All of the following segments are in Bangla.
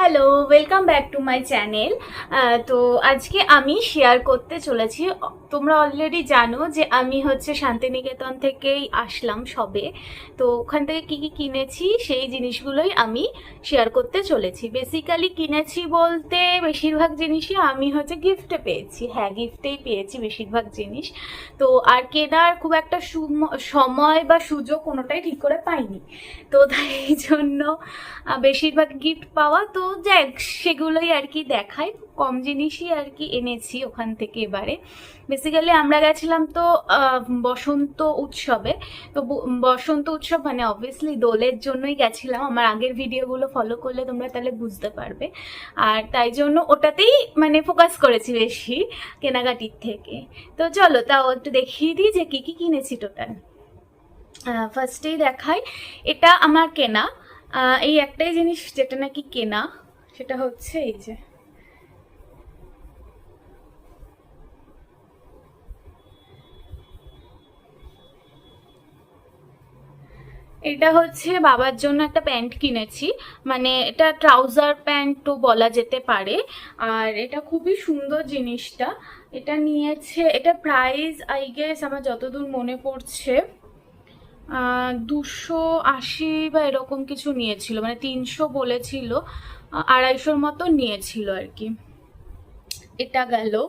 Hello welcome back to my channel তো আজকে আমি শেয়ার করতে চলেছি। তোমরা অলরেডি জানো যে আমি হচ্ছে শান্তিনিকেতন থেকেই আসলাম সবে। তো ওখান থেকে কি কি কিনেছি, সেই জিনিসগুলোই আমি শেয়ার করতে চলেছি। বেসিক্যালি কিনেছি বলতে বেশিরভাগ জিনিসই আমি হচ্ছে গিফটে পেয়েছি। হ্যাঁ গিফটেই পেয়েছি বেশিরভাগ জিনিস। তো আর কেনার খুব একটা সুম- সময় বা সুযোগ কোনোটাই ঠিক করে পাইনি। তো তাই জন্য বেশিরভাগ গিফট পাওয়া। তো যাক, সেগুলোই আর কি দেখাই। কম জিনিসই আর কি এনেছি ওখান থেকে এবারে। বেসিক্যালি আমরা গেছিলাম তো বসন্ত উৎসবে। তো বসন্ত উৎসব মানে অবভিয়াসলি দোলের জন্যই গেছিলাম। আমার আগের ভিডিওগুলো ফলো করলে তোমরা তাহলে বুঝতে পারবে। আর তাই জন্য ওটাতেই মানে ফোকাস করেছি বেশি কেনাকাটির থেকে। তো চলো তাও একটু দেখিয়ে দিই যে কী কী কিনেছি টোটাল ফার্স্টেই দেখাই, এটা আমার কেনা। এই একটাই জিনিস যেটা নাকি কেনা। সেটা হচ্ছে এই যে। এটা হচ্ছে বাবার জন্য একটা প্যান্ট কিনেছি। মানে এটা ট্রাউজার প্যান্টও বলা যেতে পারে। আর এটা খুবই সুন্দর জিনিসটা। এটা নিয়েছে, এটা প্রাইস আই গেস আমার যতদূর মনে পড়ছে দুশো আশি বা এরকম কিছু নিয়েছিল। মানে তিনশো বলেছিল। আড়াইশোর মতো নিয়েছিল আর কি। এটা গেল।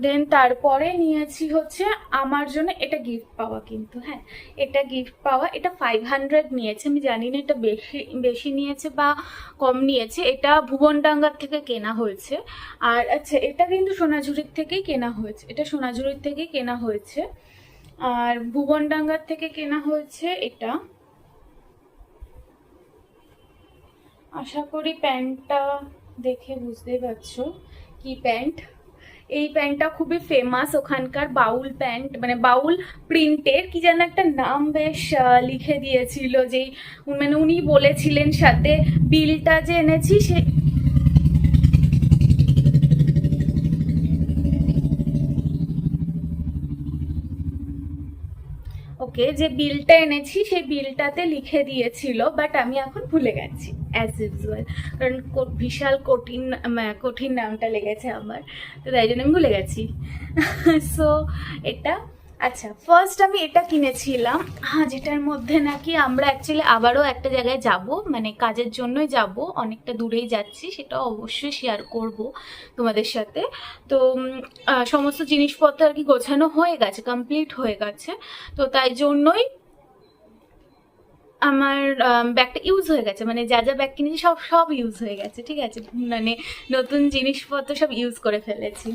দেন তারপরে নিয়েছি হচ্ছে আমার জন্য এটা গিফট পাওয়া কিন্তু হ্যাঁ। এটা গিফট পাওয়া, এটা ফাইভ হান্ড্রেড নিয়েছে। আমি জানি না এটা বেশি বেশি নিয়েছে বা কম নিয়েছে। এটা ভুবনডাঙ্গার থেকে কেনা হয়েছে। আর আচ্ছা এটা কিন্তু সোনাঝুরির থেকেই কেনা হয়েছে। এটা সোনাঝুরির থেকেই কেনা হয়েছে। আর ভুবনডাঙ্গার থেকে কেনা হয়েছে এটা। আশা করি প্যান্টটা দেখে বুঝতেই পারছ কি প্যান্ট। এই প্যান্টটা খুবই ফেমাস ওখানকার বাউল প্যান্ট মানে বাউল প্রিন্টের, কি যেন একটা নাম বেশ লিখে দিয়েছিল যে মানে উনি বলেছিলেন সাথে বিলটা যে এনেছি সে ওকে, যে বিলটা এনেছি সেই বিলটাতে লিখে দিয়েছিল বাট আমি এখন ভুলে গেছি অ্যাজ ইউজুয়াল কারণ বিশাল কঠিন কঠিন নামটা লেগেছে আমার, তো তাই জন্য আমি ভুলে গেছি। সো এটা আচ্ছা ফার্স্ট আমি এটা কিনেছিলাম। হ্যাঁ যেটার মধ্যে নাকি আমরা অ্যাকচুয়ালি আবারও একটা জায়গায় যাব মানে কাজের জন্যই যাব, অনেকটা দূরেই যাচ্ছি, সেটা অবশ্যই শেয়ার করব তোমাদের সাথে। তো সমস্ত জিনিসপত্র আর কি গোছানো হয়ে গেছে কমপ্লিট হয়ে গেছে। তো তাই জন্যই আমার ব্যাগটা ইউজ হয়ে গেছে। মানে যা যা ব্যাগ কিনেছি সব সব ইউজ হয়ে গেছে, ঠিক আছে? মানে নতুন জিনিসপত্র সব ইউজ করে ফেলেছি।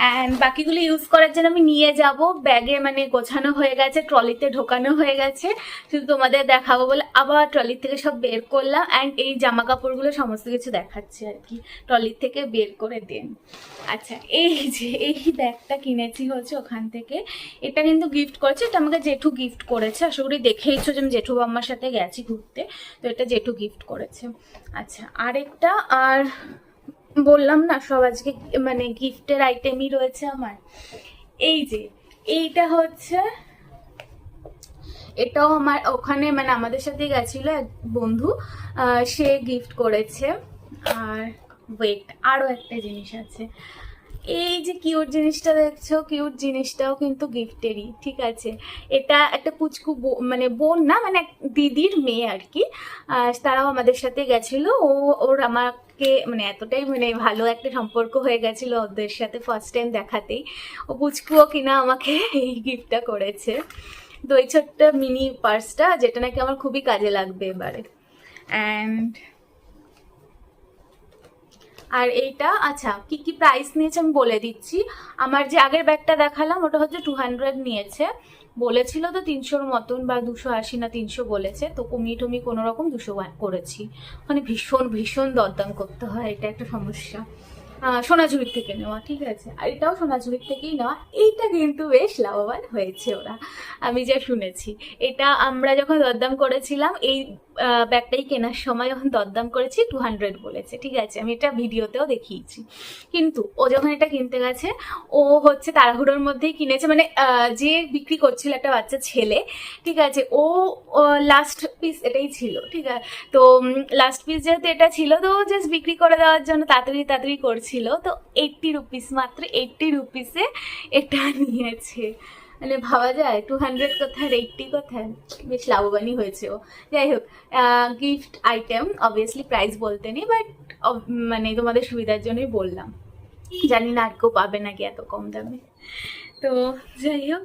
অ্যান্ড বাকিগুলো ইউজ করার জন্য আমি নিয়ে যাব। ব্যাগে মানে গোছানো হয়ে গেছে, ট্রলিতে ঢোকানো হয়ে গেছে। শুধু তোমাদের দেখাবো বলে আবার ট্রলির থেকে সব বের করলাম। অ্যান্ড এই জামা কাপড়গুলো সমস্ত কিছু দেখাচ্ছি আর কি। ট্রলির থেকে বের করে দেন। আচ্ছা এই যে, এই ব্যাগটা কিনেছি হচ্ছে ওখান থেকে। এটা কিন্তু গিফট করেছে। এটা আমাকে জেঠু গিফট করেছে। আশা করি দেখেইছো যে আমি জেঠু বাম্মার সাথে গেছি ঘুরতে, তো এটা জেঠু গিফট করেছে। আচ্ছা আরেকটা, আর বললাম না, সব আজকে মানে গিফটের আইটেমই রয়েছে আমার। এই যে, এইটা হচ্ছে, এটাও আমার ওখানে মানে আমাদের সাথে গেছিল এক বন্ধু সে গিফট করেছে। আর ওয়েট আরও একটা জিনিস আছে। এই যে কিউট জিনিসটা দেখছ কিউট জিনিসটাও কিন্তু গিফটেরই, ঠিক আছে? এটা একটা পুচকু মানে বোন না মানে দিদির মেয়ে আর কি তারাও আমাদের সাথে গেছিল। ও, ওর আমাকে মানে এতটাই মানে ভালো একটা সম্পর্ক হয়ে গেছিল ওদের সাথে ফার্স্ট টাইম দেখাতেই। ও পুচকুও কিনা আমাকে এই গিফটটা করেছে। তো এই ছোট্ট মিনি পার্সটা যেটা নাকি আমার খুবই কাজে লাগবে এবারে। অ্যান্ড আর এইটা আচ্ছা কি কি প্রাইস নিয়েছে আমি বলে দিচ্ছি। আমার যে আগের ব্যাগটা দেখালাম, ওটা হচ্ছে টু হান্ড্রেড নিয়েছে। বলেছিল তো তিনশোর মতন বা দুশো আশি না তিনশো বলেছে, তো কমিয়ে টমিয়ে কোনো রকম দুশো করেছি। মানে ভীষণ ভীষণ দরদাম করতে হয়, এটা একটা সমস্যা। সোনাঝুরির থেকে নেওয়া, ঠিক আছে? আর এটাও সোনাঝুরির থেকেই নেওয়া। এইটা কিন্তু বেশ লাভবান হয়েছে ওরা। আমি যা শুনেছি। এটা আমরা যখন দরদাম করেছিলাম, এই ব্যাগটাই কেনার সময় যখন দরদাম করেছি টু হান্ড্রেড বলেছে, ঠিক আছে? আমি এটা ভিডিওতেও দেখিয়েছি। কিন্তু ও যখন এটা কিনতে গেছে, ও হচ্ছে তাড়াহুড়োর মধ্যেই কিনেছে মানে যে বিক্রি করছিল একটা বাচ্চা ছেলে, ঠিক আছে? ও লাস্ট পিস এটাই ছিল, ঠিক আছে তো লাস্ট পিস যেহেতু এটা ছিল, তো জাস্ট বিক্রি করে দেওয়ার জন্য তাড়াতাড়ি তাড়াতাড়ি করছিল, তো এইট্টি রুপিস মাত্র এইট্টি রুপিসে এটা নিয়েছে। মানে ভাবা যায় টু হান্ড্রেড কোথায় এইটটি কোথায় বেশ লাভবানই হয়েছে ও। যাই হোক গিফট আইটেম অবভিয়াসলি প্রাইস বলতে নেই বাট মানে তোমাদের সুবিধার জন্যই বললাম। জানি না আর কেউ পাবে নাকি এত কম দামে। তো যাই হোক,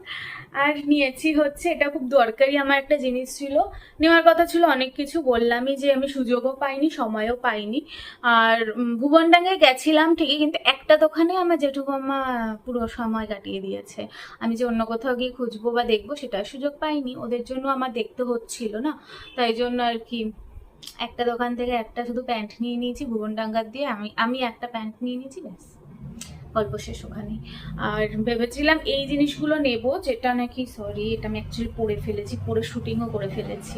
আর নিয়েছি হচ্ছে, এটা খুব দরকারি আমার একটা জিনিস ছিল। নেওয়ার কথা ছিল অনেক কিছু, বললামই যে আমি সুযোগও পাইনি, সময়ও পাইনি। আর ভুবনডাঙ্গায় গেছিলাম ঠিকই, কিন্তু একটা দোকানে আমার জেঠু মামা পুরো সময় কাটিয়ে দিয়েছে। আমি যে অন্য কোথাও গিয়ে খুঁজবো বা দেখব, সেটার সুযোগ পাইনি। ওদের জন্য আমার দেখতে হচ্ছিল না। তাই জন্য আর কি, একটা দোকান থেকে একটা শুধু প্যান্ট নিয়ে নিয়েছি, ভুবনডাঙ্গার দিয়ে আমি আমি একটা প্যান্ট নিয়ে নিয়েছি, ব্যাস। গল্প শেষ ওখানে। আর ভেবেছিলাম এই জিনিসগুলো নেব, যেটা নাকি সরি এটা আমি অ্যাকচুয়ালি পরে ফেলেছি পরে শুটিংও করে ফেলেছি।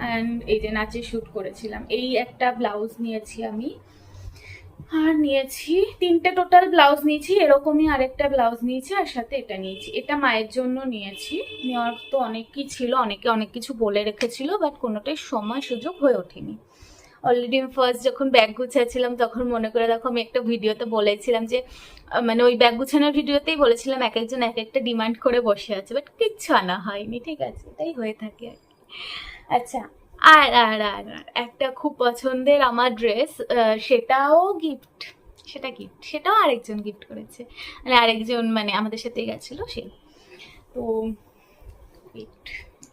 অ্যান্ড এই যে নাচে শ্যুট করেছিলাম। এই একটা ব্লাউজ নিয়েছি আমি। আর নিয়েছি, তিনটে টোটাল ব্লাউজ নিয়েছি, এরকমই আরেকটা ব্লাউজ নিয়েছি আর সাথে এটা নিয়েছি। এটা মায়ের জন্য নিয়েছি। নেওয়ার তো অনেক কি ছিল, অনেকে অনেক কিছু বলে রেখেছিল বাট কোনোটাই সময় সুযোগ হয়ে ওঠেনি। অলরেডি আমি ফার্স্ট যখন ব্যাগ গুছাচ্ছিলাম তখন মনে করে দেখো আমি একটা ভিডিওতে বলেছিলাম যে মানে ওই ব্যাগ গুছানোর ভিডিওতেই বলেছিলাম এক একজন এক একটা ডিমান্ড করে বসে আছে বাট কিচ্ছু আনা হয়নি ঠিক আছে? এটাই হয়ে থাকে আর কি। আচ্ছা আর আর আর একটা খুব পছন্দের আমার ড্রেস সেটাও গিফট সেটা গিফট সেটাও আরেকজন গিফট করেছে। মানে আরেকজন মানে আমাদের সাথে গেছিল সে। তো wait,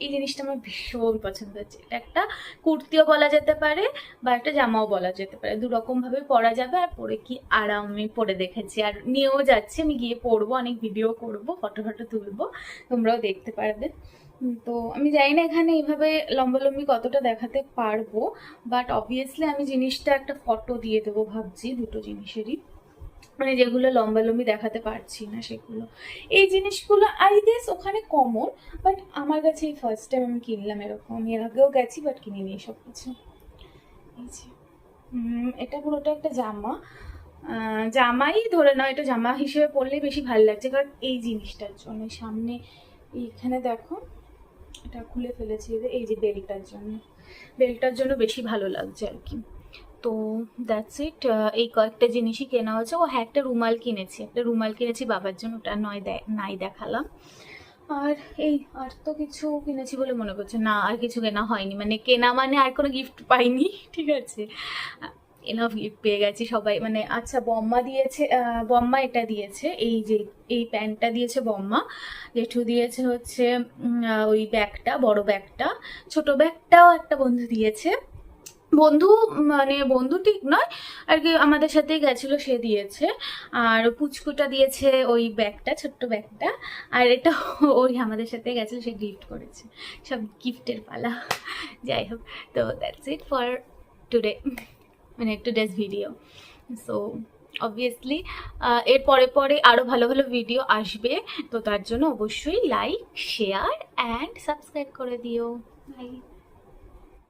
এই জিনিসটা আমার ভীষণ পছন্দ হচ্ছে এটা একটা কুর্তিও বলা যেতে পারে বা একটা জামাও বলা যেতে পারে। দু রকম ভাবে পরা যাবে আর পরে কি আরাম পরে দেখেছি। আর নিয়েও যাচ্ছি, আমি গিয়ে পরবো, অনেক ভিডিও করব, ফটো ফটো তুলবো, তোমরাও দেখতে পারবে। তো আমি জানি না এখানে এইভাবে লম্বালম্বি কতটা দেখাতে পারব বাট অবভিয়াসলি আমি জিনিসটা একটা ফটো দিয়ে দেবো ভাবছি, দুটো জিনিসেরই। মানে যেগুলো লম্বালম্বি দেখাতে পারছি না সেগুলো। এই জিনিসগুলো আই গেস ওখানে কমন বাট আমার কাছে এই ফার্স্ট টাইম আমি কিনলাম এরকম। এর আগেও গেছি বাট কিনিনি সব কিছু। এটা পুরোটা একটা জামা। জামাই ধরে নাও, এটা জামা হিসেবে পরলেই বেশি ভালো লাগছে, কারণ এই জিনিসটার জন্য। সামনে এইখানে দেখো, এটা খুলে ফেলেছি, এই যে বেলটার জন্য। বেলটার জন্য বেশি ভালো লাগছে আর কি। তো দ্যাটস ইট এই কয়েকটা জিনিসই কেনা হয়েছে। ও হ্যাঁ একটা রুমাল কিনেছি। একটা রুমাল কিনেছি বাবার জন্য, ওটা নয় নাই দেখালাম। আর এই, আর তো কিছু কিনেছি বলে মনে করছে, না, আর কিছু কেনা হয়নি। মানে কেনা মানে আর কোনো গিফট পাইনি, ঠিক আছে? এনাফ গিফট পেয়ে গেছি সবাই। মানে আচ্ছা বম্মা দিয়েছে বম্মা এটা দিয়েছে, এই যে, এই প্যান্টটা দিয়েছে বম্মা। জেঠু দিয়েছে হচ্ছে ওই ব্যাগটা, বড় ব্যাগটা। ছোট ব্যাগটাও একটা বন্ধু দিয়েছে। বন্ধু মানে বন্ধু ঠিক নয়, আর কি আমাদের সাথেই গেছিল, সে দিয়েছে। আর পুচকুটা দিয়েছে ওই ব্যাগটা, ছোট্ট ব্যাগটা। আর এটা ওই আমাদের সাথে গেছিল, সে গিফট করেছে। সব গিফটের পালা। যাই হোক, তো দ্যাটস ইট ফর টুডে মানে টুডেজ ভিডিও সো অবভিয়াসলি এর পরে পরে আরও ভালো ভালো ভিডিও আসবে। তো তার জন্য অবশ্যই লাইক শেয়ার অ্যান্ড সাবস্ক্রাইব করে দিও। বাই